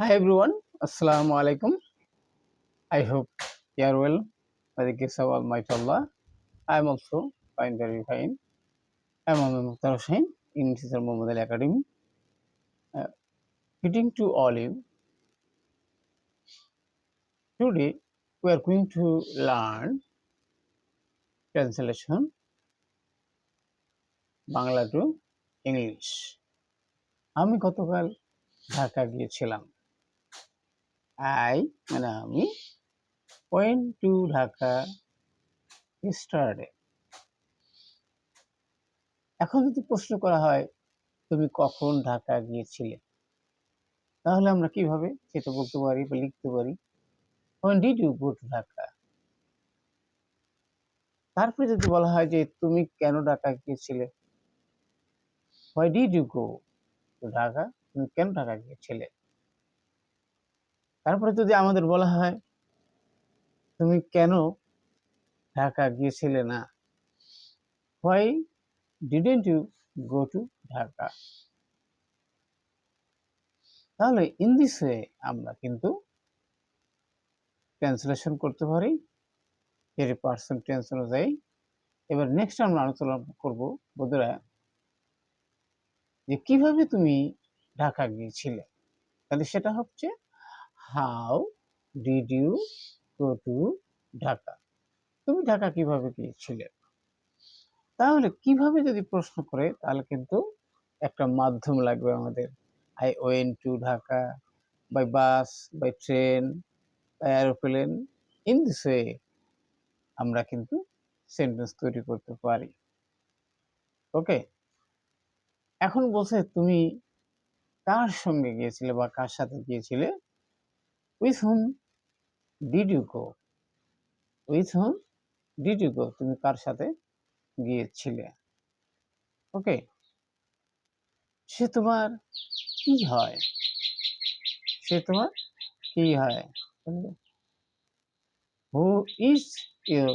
Hi everyone, Assalamu alaikum. I hope you are well by the grace of Almighty Allah. I am also fine, very fine. I am Mohammed Mukhtar Hussain in Sister Muhammad Ali Academy. Uh, greeting to all you. Today we are going to learn translation Bangla to English আমি গতকাল ঢাকা গিয়েছিলাম I মানে আমি when to Dhaka স্টারডে এখন যদি প্রশ্ন করা হয়, তুমি কখন ঢাকা গিয়েছিলে? তাহলে আমরা কীভাবে সেটা বলতে পারি বা লিখতে পারি? When did you go to Dhaka? তারপরে যদি বলা হয় যে তুমি কেন ঢাকা গিয়েছিলে? Why did you go to Dhaka? তুমি কেন ঢাকা গিয়েছিলে? তারপরে যদি আমাদের বলা হয়, তুমি কেন ঢাকা গিয়েছিলে না? Why didn't you go to Dhaka? তাহলে ইন দিস ওয়ে আমরা কিন্তু ট্রান্সলেশন করতে পারি। এর পার্সন টেন্স অনুযায়ী। এবার নেক্সট আমরা আলোচনা করব বন্ধুরা, যে কীভাবে তুমি ঢাকা গিয়েছিলে? তাহলে সেটা হচ্ছে how did you go to Dhaka তুমি ঢাকা কীভাবে গিয়েছিলে? তাহলে কীভাবে যদি প্রশ্ন করে, তাহলে কিন্তু একটা মাধ্যম লাগবে আমাদের। I went to Dhaka by bus by train by aeroplane in this way আমরা কিন্তু সেন্টেন্স তৈরি করতে পারি। ওকে এখন বলছে তুমি কার সঙ্গে গিয়েছিলে বা কার সাথে গিয়েছিলে? With whom did you go with whom did you go তুমি কার সাথে গিয়েছিলে? ওকে সে তোমার কি হয়? সে তোমার কি হয়? Who is your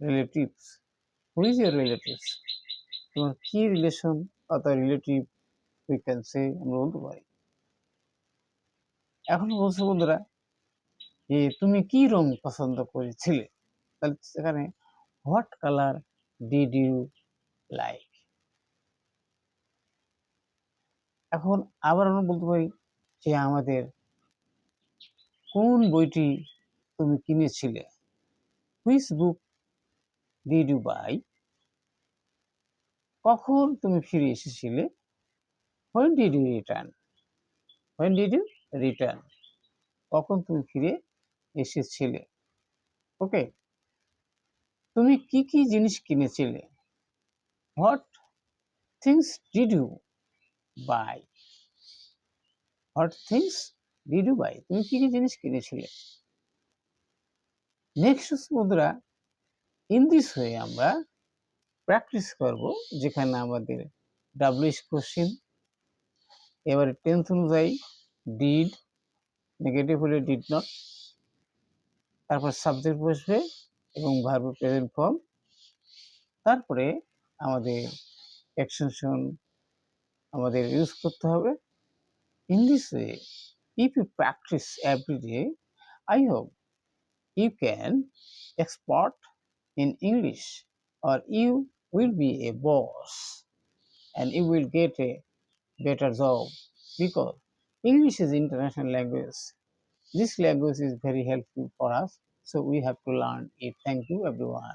relatives who is your relatives তোমার কি রিলেশন অথবা রিলেটিভ উই ক্যান সে আমরা বলতে পারি। এখন বলছো বন্ধুরা, যে তুমি কি রং পছন্দ করেছিলে? তাহলে সেখানে what colour did you like এখন আবার আমরা বলতে পারি যে আমাদের কোন বইটি তুমি কিনেছিলে? Which book did you buy কখন তুমি ফিরে এসেছিলে? When did you return when did you return কখন তুমি ফিরে এসেছিলে? ওকে তুমি কি কি জিনিস কিনেছিলে? What things did you buy what things did you buy তুমি কি কি জিনিস কিনেছিলে? নেক্সট মুদ্রা ইন দিস হয়ে আমরা প্র্যাকটিস করব, যেখানে আমাদের ডাব্লিউএস কোশ্চিন এবারে টেন্থ অনুযায়ী ডিড নেগেটিভ হলে ডিড নট তারপর সাবজেক্ট বসবে এবং ভার্ব প্রেজেন্ট ফর্ম তারপরে আমাদের এক্সটেনশন আমাদের ইউজ করতে হবে। In this way if you practice every day I hope you can expert in English or you will be a boss and you will get better job because English is international language. This language is very helpful for us, so we have to learn it. Thank you, everyone.